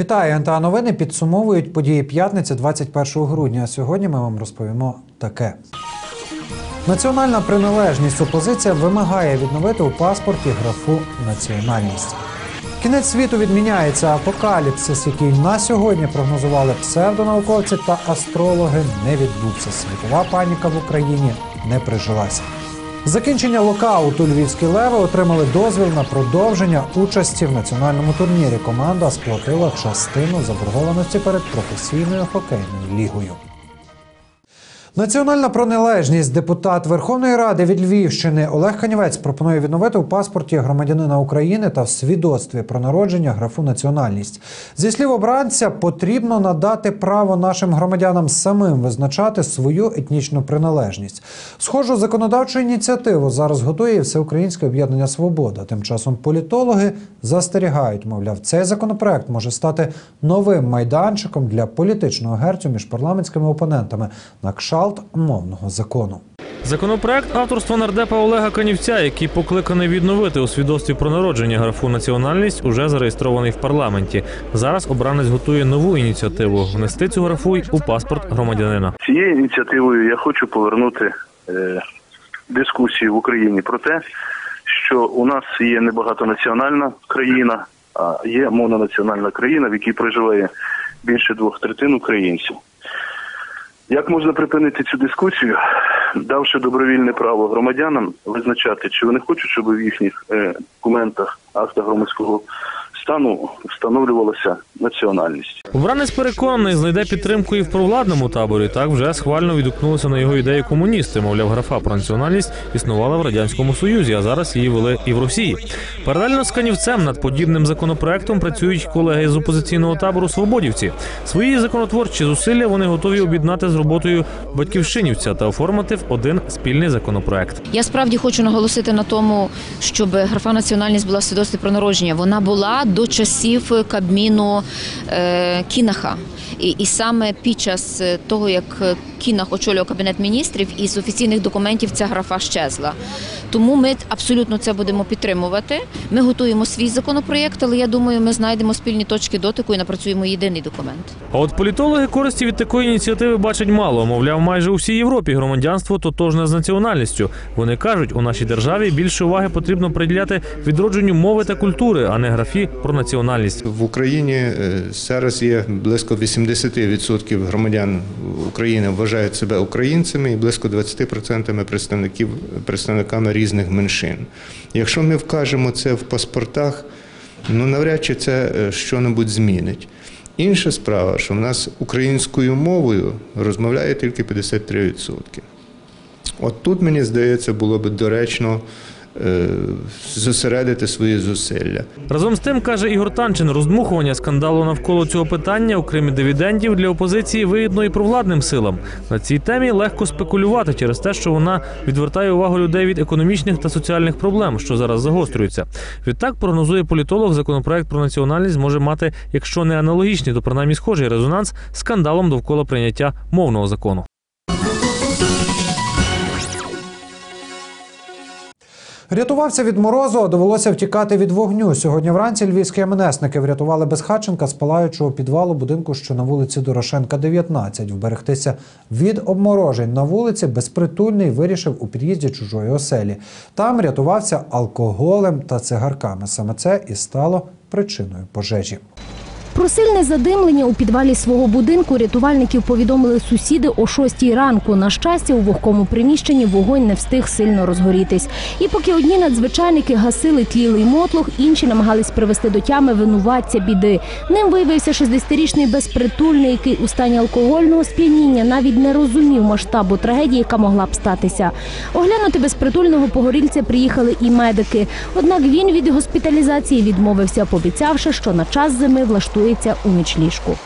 Вітаю, НТА новини підсумовують події п'ятниці 21 грудня. А сьогодні ми вам розповімо таке. Національна приналежність опозиція вимагає відновити у паспорті графу національність. Кінець світу відміняється. Апокаліпсис, який на сьогодні прогнозували псевдонауковці та астрологи, не відбувся. Світова паніка в Україні не прижилася. Закінчення локауту львівські леви отримали дозвіл на продовження участі в національному турнірі. Команда сплатила частину заборгованості перед професійною хокейною лігою. Національна пронележність депутат Верховної Ради від Львівщини Олег Канівець пропонує відновити у паспорті громадянина України та в свідоцтві про народження графу національність. Зі слів обранця, потрібно надати право нашим громадянам самим визначати свою етнічну приналежність. Схожу законодавчу ініціативу зараз готує і Всеукраїнське об'єднання Свобода. Тим часом політологи застерігають, мовляв, цей законопроект може стати новим майданчиком для політичного герцю між парламентськими опонентами на кшалт мовного закону. Законопроект авторства нардепа Олега Канівця, який покликаний відновити у свідоцтві про народження графу національність, уже зареєстрований в парламенті. Зараз обранець готує нову ініціативу внести цю графу й у паспорт громадянина. Цією ініціативою я хочу повернути е, дискусію в Україні про те, що у нас є не багатонаціональна країна, а є мононаціональна країна, в якій проживає більше двох третин українців. Як можна припинити цю дискусію, давши добровільне право громадянам визначати, чи вони хочуть, щоб в їхніх е, документах актах громадського стану встановлювалася національність? Обранець переконаний, знайде підтримку і в провладному таборі. Так вже схвально відгукнулися на його ідеї комуністи. Мовляв, графа про національність існувала в радянському союзі, а зараз її вели і в Росії. Паралельно з канівцем над подібним законопроектом працюють колеги з опозиційного табору Свободівці. Свої законотворчі зусилля вони готові об'єднати з роботою батьківщинівця та оформити в один спільний законопроект. Я справді хочу наголосити на тому, щоб графа національність була в свідоцтві про народження. Вона була до часів Кабміну е, Кінаха. І, і саме під час е, того, як Кінах очолював кабінет міністрів, із офіційних документів ця графа щезла. Тому ми абсолютно це будемо підтримувати. Ми готуємо свій законопроєкт, але я думаю, ми знайдемо спільні точки дотику і напрацюємо єдиний документ. А от політологи користі від такої ініціативи бачать мало. Мовляв, майже у всій Європі громадянство тотожне з національністю. Вони кажуть, у нашій державі більше уваги потрібно приділяти відродженню мови та культури, а не графі про національність. В Україні е, зараз є близько 80% громадян України вважають себе українцями і близько 20% представників представниками різних меншин. Якщо ми вкажемо це в паспортах, ну навряд чи це е, що-небудь змінить. Інша справа, що в нас українською мовою розмовляє тільки 53%. От тут, мені здається, було б доречно зосередити свої зусилля. Разом з тим каже Ігор Танчин, роздмухування скандалу навколо цього питання, окремі дивідендів для опозиції вигідно і провладним силам. На цій темі легко спекулювати через те, що вона відвертає увагу людей від економічних та соціальних проблем, що зараз загострюються. Відтак прогнозує політолог, законопроект про національність може мати, якщо не аналогічний, то принаймні схожий резонанс скандалом довкола прийняття мовного закону. Рятувався від морозу, а довелося втікати від вогню. Сьогодні вранці львівські МНСники врятували безхатченка з палаючого підвалу будинку, що на вулиці Дорошенка, 19. Вберегтися від обморожень на вулиці безпритульний вирішив у під'їзді чужої оселі. Там рятувався алкоголем та цигарками. Саме це і стало причиною пожежі. Про сильне задимлення у підвалі свого будинку рятувальників повідомили сусіди о 6 ранку. На щастя, у вогкому приміщенні вогонь не встиг сильно розгорітись. І поки одні надзвичайники гасили тлілий мотлох, інші намагались привести до тями винуватця біди. Ним виявився 60-річний безпритульний, який у стані алкогольного сп'яніння навіть не розумів масштабу трагедії, яка могла б статися. Оглянути безпритульного погорільця приїхали і медики. Однак він від госпіталізації відмовився, пообіцявши, що на час зими влаштується у нічліжку.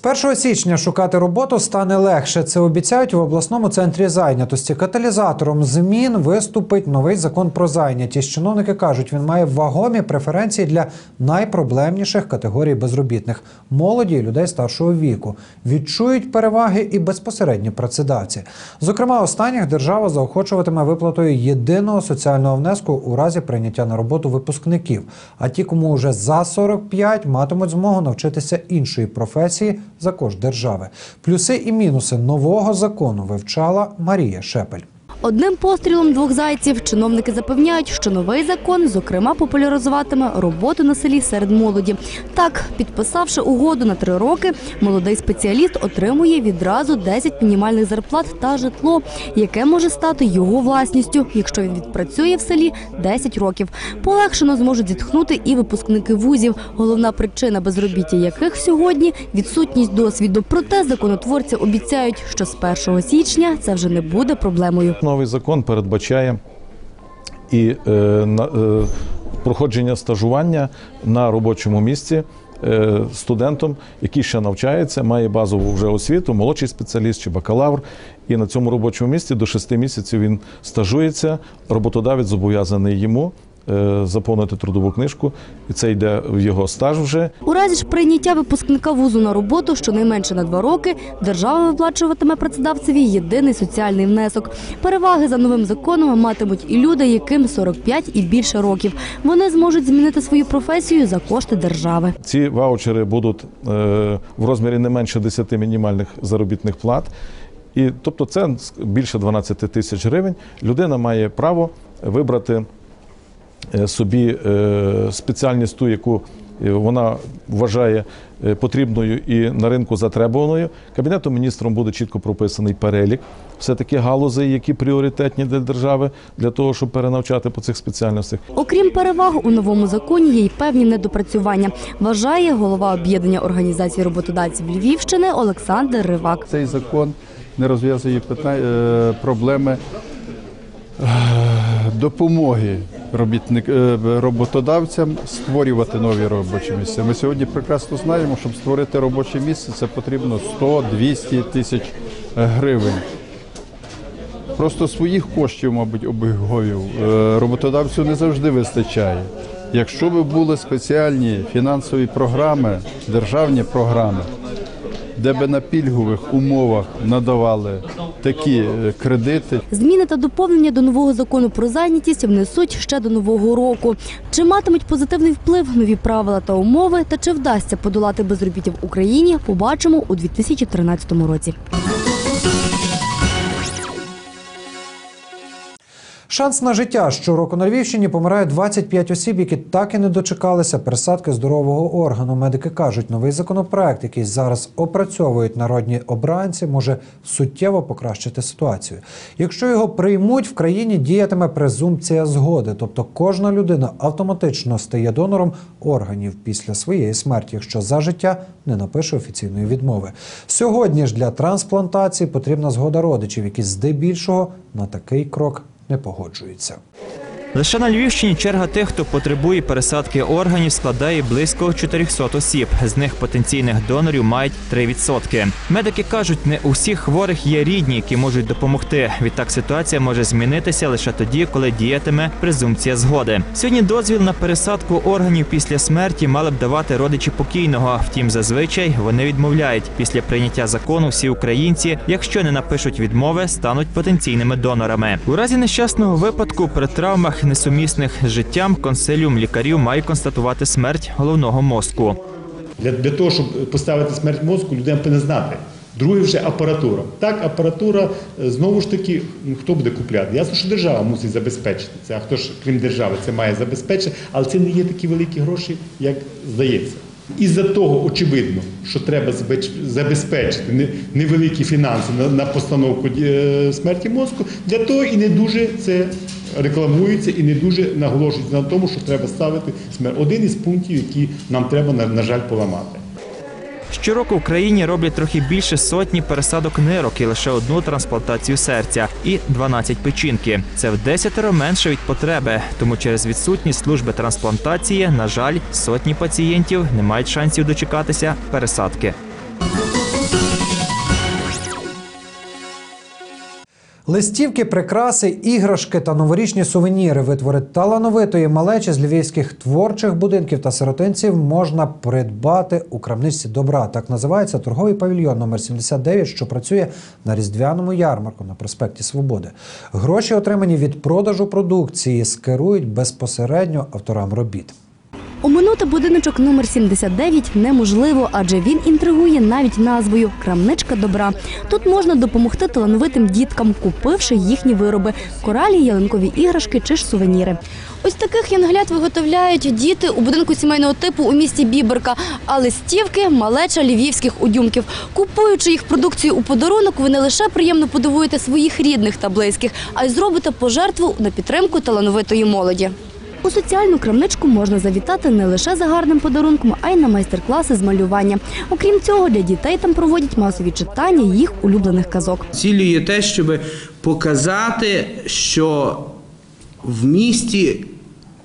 З З 1 січня шукати роботу стане легше. Це обіцяють в обласному центрі зайнятості. Каталізатором змін виступить новий закон про зайнятість. Чиновники кажуть, він має вагомі преференції для найпроблемніших категорій безробітних молоді і людей старшого віку. Відчують переваги і безпосередні працедавці. Зокрема, останніх держава заохочуватиме виплатою єдиного соціального внеску у разі прийняття на роботу випускників. А ті, кому вже за 45, матимуть змогу навчитися іншої професії за кошт держави. Плюси і мінуси нового закону вивчала Марія Шепель. Одним пострілом двох зайців чиновники запевняють, що новий закон, зокрема, популяризуватиме роботу на селі серед молоді. Так, підписавши угоду на три роки, молодий спеціаліст отримує відразу 10 мінімальних зарплат та житло, яке може стати його власністю, якщо він відпрацює в селі 10 років. Полегшено зможуть зітхнути і випускники вузів. Головна причина безробіття яких сьогодні відсутність досвіду. Проте законотворці обіцяють, що з 1 січня це вже не буде проблемою. Новий закон передбачає і е, е, проходження стажування на робочому місці е, студентом, який ще навчається, має базову вже освіту, молодший спеціаліст чи бакалавр. І на цьому робочому місці до 6 місяців він стажується. Роботодавець зобов'язаний йому заповнити трудову книжку, і це йде в його стаж вже. У разі ж прийняття випускника вузу на роботу щонайменше на два роки держава виплачуватиме працедавцеві єдиний соціальний внесок. Переваги за новим законом матимуть і люди, яким 45 і більше років. Вони зможуть змінити свою професію за кошти держави. Ці ваучери будуть е, в розмірі не менше 10 мінімальних заробітних плат. І тобто це більше 12 тисяч гривень. Людина має право вибрати е, собі е, спеціальність ту, яку е, вона вважає е, потрібною і на ринку затребуваною. Кабінетом міністром буде чітко прописаний перелік все-таки галузей, які пріоритетні для держави для того, щоб перенавчати по цих спеціальностях. Окрім переваг, у новому законі є й певні недопрацювання. Вважає голова об'єднання організацій роботодавців Львівщини Олександр Ривак. Цей закон не розв'язує питань, е, проблеми е, допомоги робітник, е, роботодавцям створювати нові робочі місця. Ми сьогодні прекрасно знаємо, щоб створити робоче місце, це потрібно 100-200 тисяч гривень. Просто своїх коштів, мабуть, обіговів е, роботодавцю не завжди вистачає. Якщо б були спеціальні фінансові програми, державні програми, де би на пільгових умовах надавали такі е, кредити, Зміни та доповнення до нового закону про зайнятість внесуть ще до нового року. Чи матимуть позитивний вплив нові правила та умови, та чи вдасться подолати безробіття в Україні, побачимо у 2013 році. Шанс на життя щороку на Львівщині помирає 25 осіб, які так і не дочекалися пересадки здорового органу. Медики кажуть, новий законопроект, який зараз опрацьовують народні обранці, може суттєво покращити ситуацію. Якщо його приймуть, в країні діятиме презумпція згоди, тобто кожна людина автоматично стає донором органів після своєї смерті, якщо за життя не напише офіційної відмови. Сьогодні ж для трансплантації потрібна згода родичів, які здебільшого на такий крок не погоджуються. Лише на Львівщині черга тих, хто потребує пересадки органів, складає близько 400 осіб. З них потенційних донорів мають 3%. Медики кажуть, не у всіх хворих є рідні, які можуть допомогти. Відтак ситуація може змінитися лише тоді, коли діятиме презумпція згоди. Сьогодні дозвіл на пересадку органів після смерті мали б давати родичі покійного. Втім, зазвичай вони відмовляють. Після прийняття закону всі українці, якщо не напишуть відмови, стануть потенційними донорами. У разі нещасного випадку при травмах несумісних з життям консиліум лікарів має констатувати смерть головного мозку. Для, того, щоб поставити смерть мозку, людям повинна знати. Друге вже апаратура. Так, апаратура е, знову ж таки, хто буде купляти? Ясно, що держава мусить забезпечити це. А хто ж, крім держави, це має забезпечити, але це не є такі великі гроші, як здається. Із-за того очевидно, що треба забезпечити невеликі фінанси на, постановку е, смерті мозку, для того і не дуже це рекламується і не дуже наголошується на тому, що треба ставити смерть. Один із пунктів, які нам треба, на жаль, поламати. Щороку в країні роблять трохи більше сотні пересадок нирок і лише одну трансплантацію серця і 12 печінки. Це в десятеро менше від потреби. Тому через відсутність служби трансплантації, на жаль, сотні пацієнтів не мають шансів дочекатися пересадки. Листівки, прикраси, іграшки та новорічні сувеніри витвори талановитої малечі з львівських творчих будинків та сиротинців можна придбати у крамничці добра. Так називається торговий павільйон номер 79, що працює на різдвяному ярмарку на проспекті Свободи. Гроші, отримані від продажу продукції, скерують безпосередньо авторам робіт. Оминути будиночок номер 79 неможливо, адже він інтригує навіть назвою Крамничка добра. Тут можна допомогти талановитим діткам, купивши їхні вироби коралі, ялинкові іграшки чи ж сувеніри. Ось таких янглят виготовляють діти у будинку сімейного типу у місті Біберка, а листівки малеча львівських удюмків. Купуючи їх продукцію у подарунок, ви не лише приємно подивуєте своїх рідних та близьких, а й зробите пожертву на підтримку талановитої молоді. У соціальну крамничку можна завітати не лише за гарним подарунком, а й на майстер-класи з малювання. Окрім цього, для дітей там проводять масові читання їх улюблених казок. Цілі є те, щоб показати, що в місті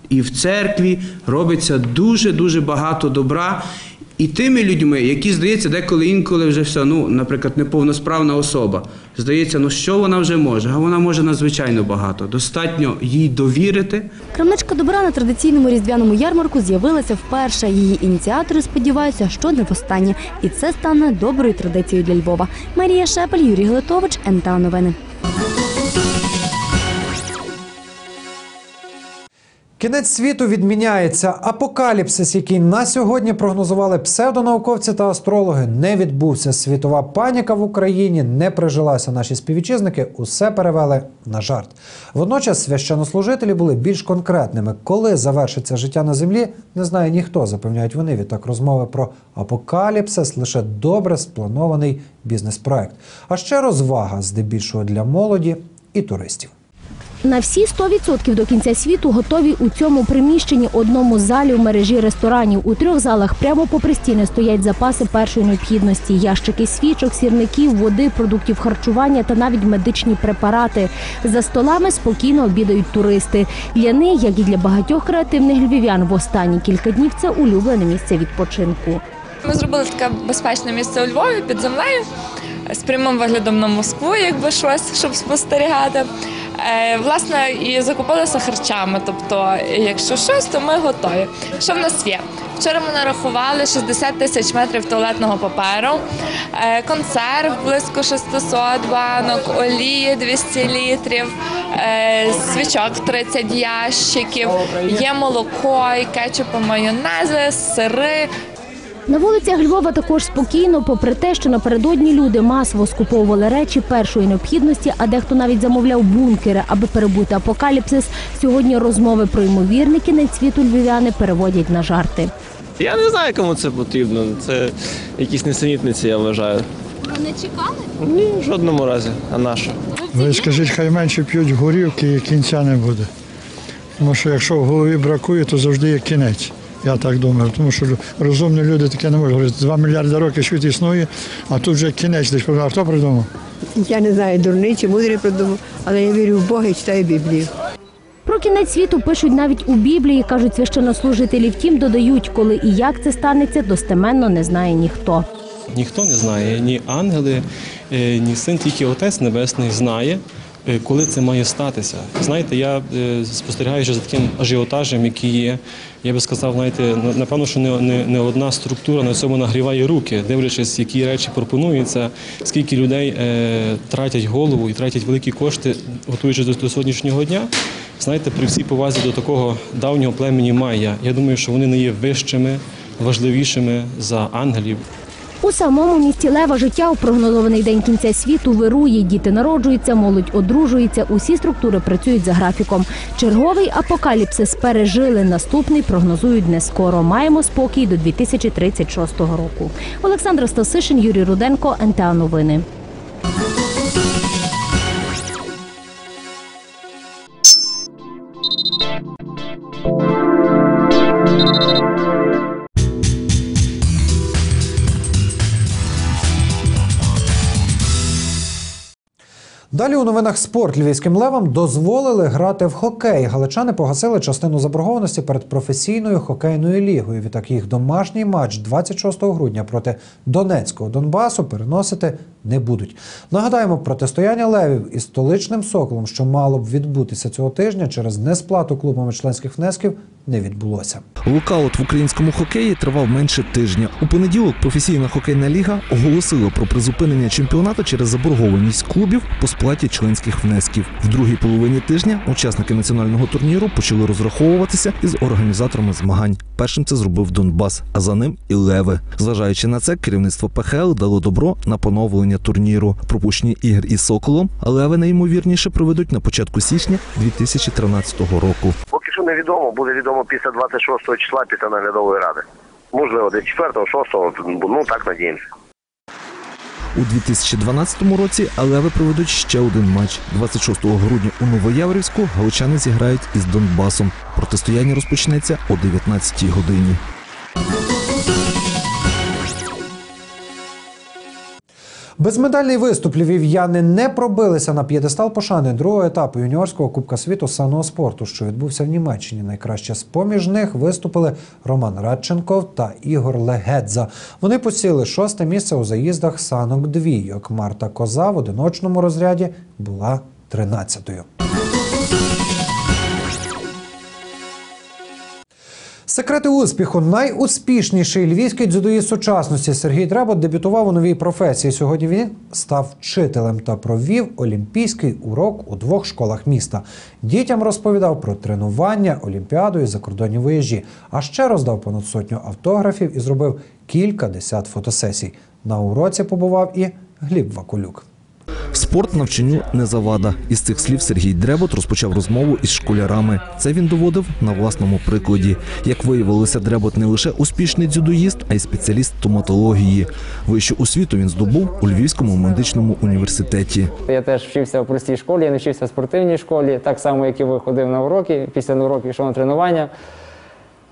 і в церкві робиться дуже дуже багато добра. І тими людьми, які здається, деколи інколи вже все, ну, наприклад, неповносправна особа. Здається, ну що вона вже може? А вона може надзвичайно багато. Достатньо їй довірити. Крамничка добра на традиційному різдвяному ярмарку з'явилася вперше. Її ініціатори сподіваються, що не востаннє. І це стане доброю традицією для Львова. Марія Шепель, Юрій Глитович, НТА Новини. Кінець світу відміняється. Апокаліпсис, який на сьогодні прогнозували псевдонауковці та астрологи, не відбувся. Світова паніка в Україні не прижилася. Наші співвітчизники усе перевели на жарт. Водночас священнослужителі були більш конкретними. Коли завершиться життя на землі, не знає ніхто. Запевняють вони. Відтак розмови про апокаліпсис лише добре спланований бізнес-проект. А ще розвага, здебільшого для молоді і туристів. На всі 100% до кінця світу готові у цьому приміщенні одному з залів мережі ресторанів. У трьох залах прямо попри стіни стоять запаси першої необхідності: ящики свічок, сірників, води, продуктів харчування та навіть медичні препарати. За столами спокійно обідають туристи. Для них, як і для багатьох креативних львів'ян, в останні кілька днів це улюблене місце відпочинку. Ми зробили таке безпечне місце у Львові під землею з прямим виглядом на Москву, якби щось, щоб спостерігати. Е, Власне, і закупилися харчами. Тобто, якщо щось, то ми готові. Що в нас є? Вчора ми нарахували 60 тисяч метрів туалетного паперу, е, консерв близько 600 банок, олії 200 літрів, е, свічок 30 ящиків, є молоко, кетчупи, майонези, сири, На вулицях Львова також спокійно, попри те, що напередодні люди масово скуповували речі першої необхідності, а дехто навіть замовляв бункери, аби перебути апокаліпсис. Сьогодні розмови про ймовірний кінець світу львів'яни переводять на жарти. Я не знаю, кому це потрібно. Це якісь несенітниці, я вважаю. Не чекали? Ні, в жодному разі. А на що? Ви скажіть, хай менше п'ють горівки і кінця не буде. Тому що якщо в голові бракує, то завжди є кінець. Я так думаю. Тому що розумні люди таке не можуть говорити. Два мільярди років світ існує, а тут вже кінець десь. А хто придумав? Я не знаю, дурний чи мудрий придумав, але я вірю в Бога і читаю Біблію. Про кінець світу пишуть навіть у Біблії, кажуть священнослужителі. Втім, додають, коли і як це станеться, достеменно не знає ніхто. Ніхто не знає, ні ангели, е, ні син, тільки Отець Небесний знає, коли це має статися. Знаєте, я е, спостерігаючи за таким ажіотажем, який є, я би сказав, знаєте, напевно, що не, не, не одна структура на цьому нагріває руки, дивлячись, які речі пропонуються, скільки людей е, тратять голову і тратять великі кошти, готуючись до, до сьогоднішнього дня. Знаєте, при всій повазі до такого давнього племені Майя, я думаю, що вони не є вищими, важливішими за ангелів. У самому місті Лева життя у прогнозований день кінця світу вирує. Діти народжуються, молодь одружується. Усі структури працюють за графіком. Черговий апокаліпсис пережили. Наступний прогнозують не скоро. Маємо спокій до 2036 року. Олександр Стасишин, Юрій Руденко, НТА Новини. Далі у новинах спорт львівським левам дозволили грати в хокей. Галичани погасили частину заборгованості перед професійною хокейною лігою. Відтак їх домашній матч 26 грудня проти Донецького Донбасу переносити не будуть. Нагадаємо, протистояння левів із столичним соколом, що мало б відбутися цього тижня через несплату клубами членських внесків, не відбулося. Локаут в українському хокеї тривав менше тижня. У понеділок професійна хокейна ліга оголосила про призупинення чемпіонату через заборгованість клубів по сплаті членських внесків. В другій половині тижня учасники національного турніру почали розраховуватися із організаторами змагань. Першим це зробив Донбас, а за ним і Леви. Зважаючи на це, керівництво ПХЛ дало добро на поновлення турніру. Пропущені ігр із Соколом, а Леви найімовірніше проведуть на початку січня 2013 року. Поки що невідомо, буде відомо після 26 числа після наглядової ради. Можливо, десь 4 6 ну так надіємося. У 2012 році Алеви проведуть ще один матч. 26 грудня у Новояврівську галичани зіграють із Донбасом. Протистояння розпочнеться о 19 годині. Безмедальний виступ львів'яни не пробилися на п'єдестал пошани другого етапу юніорського кубка світу з санного спорту, що відбувся в Німеччині. Найкраще з поміж них виступили Роман Радченков та Ігор Легедза. Вони посіли шосте місце у заїздах санок двійок. Марта Коза в одиночному розряді була тринадцятою. Секрети успіху. Найуспішніший львівський дзюдоїст сучасності Сергій Дребот дебютував у новій професії. Сьогодні він став вчителем та провів олімпійський урок у двох школах міста. Дітям розповідав про тренування, олімпіаду і закордонні виїжджі. А ще роздав понад сотню автографів і зробив кілька десят фотосесій. На уроці побував і Гліб Вакулюк. Спорт навчанню не завада. Із цих слів Сергій Дребот розпочав розмову із школярами. Це він доводив на власному прикладі. Як виявилося, Дребот не лише успішний дзюдоїст, а й спеціаліст стоматології. Вищу освіту він здобув у Львівському медичному університеті. Я теж вчився в простій школі, я не вчився в спортивній школі, так само, як і ви ходив на уроки. Після уроків йшов на тренування.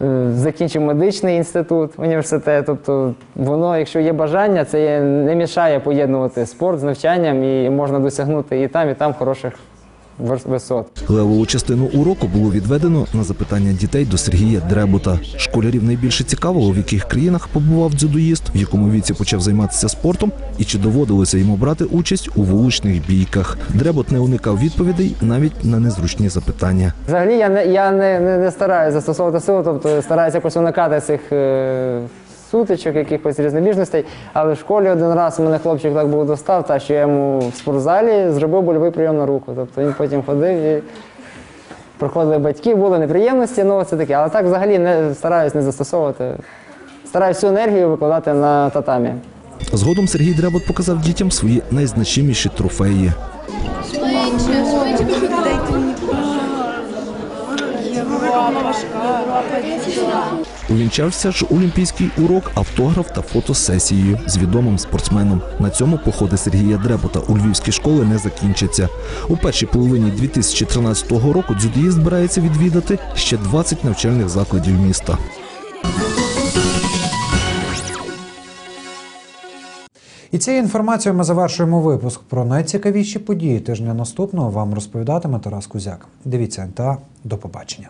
Е, Закінчив медичний інститут, університет. Тобто, воно, якщо є бажання, це не мішає поєднувати спорт з навчанням і можна досягнути і там, і там хороших висот. Левову частину уроку було відведено на запитання дітей до Сергія Дребута. Школярів найбільше цікавило, в яких країнах побував дзюдоїст, в якому віці почав займатися спортом і чи доводилося йому брати участь у вуличних бійках. Дребут не уникав відповідей навіть на незручні запитання. Взагалі я не, я не, не, не стараюся застосовувати силу, тобто стараюся якось уникати цих е, сутичок, якихось різнобіжностей. Але в школі один раз мене хлопчик так був достав, та що я йому в спортзалі зробив больовий прийом на руку. Тобто він потім ходив і проходили батьки, були неприємності, ну це таке. Але так взагалі не стараюсь не застосовувати. Стараюсь всю енергію викладати на татамі. Згодом Сергій Дребут показав дітям свої найзначиміші трофеї. Увінчався ж олімпійський урок автограф та фотосесією з відомим спортсменом. На цьому походи Сергія Дребута у львівські школи не закінчаться. У першій половині 2013 року дзюдоїст збирається відвідати ще 20 навчальних закладів міста. І цією інформацією ми завершуємо випуск. Про найцікавіші події тижня наступного вам розповідатиме Тарас Кузяк. Дивіться НТА. До побачення.